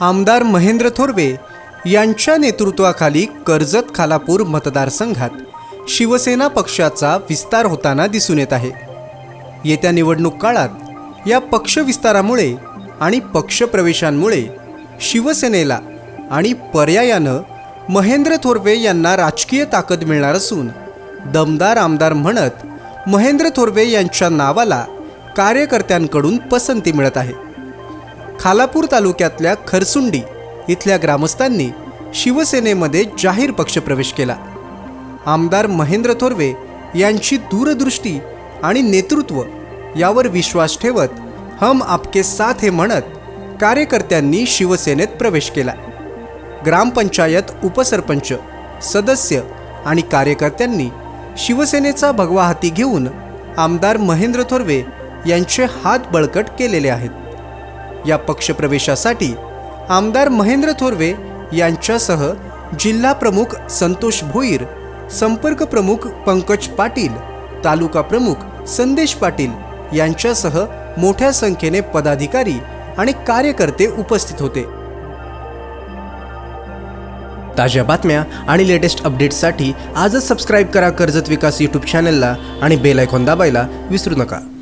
आमदार महेंद्र थोरवे यांच्या नेतृत्वाखाली कर्जत खालापूर मतदारसंघात शिवसेना पक्षाचा विस्तार होताना दिसून येत आहे. येत्या निवडणूक काळात या पक्षविस्तारामुळे आणि पक्षप्रवेशांमुळे शिवसेनेला आणि पर्यायानं महेंद्र थोरवे यांना राजकीय ताकद मिळणार असून दमदार आमदार म्हणत महेंद्र थोरवे यांच्या नावाला कार्यकर्त्यांकडून पसंती मिळत आहे. खालापूर तालुक्यातल्या खरसुंडी इथल्या ग्रामस्थांनी शिवसेनेमध्ये जाहीर पक्षप्रवेश केला. आमदार महेंद्र थोरवे यांची दूरदृष्टी आणि नेतृत्व यावर विश्वास ठेवत हम आपके साथ हे म्हणत कार्यकर्त्यांनी शिवसेनेत प्रवेश केला. ग्रामपंचायत उपसरपंच सदस्य आणि कार्यकर्त्यांनी शिवसेनेचा भगवा हाती घेऊन आमदार महेंद्र थोरवे यांचे हात बळकट केलेले आहेत. या पक्षप्रवेशासाठी आमदार महेंद्र थोरवे यांच्यासह जिल्हा प्रमुख संतोष भोईर संपर्क प्रमुख पंकज पाटील तालुका प्रमुख संदेश पाटील यांच्यासह मोठ्या संख्येने पदाधिकारी आणि कार्यकर्ते उपस्थित होते. ताज्या बातम्या आणि लेटेस्ट अपडेट्ससाठी आजच सबस्क्राईब करा कर्जत विकास यूट्यूब चॅनलला आणि बेल आयकॉन दाबायला विसरू नका.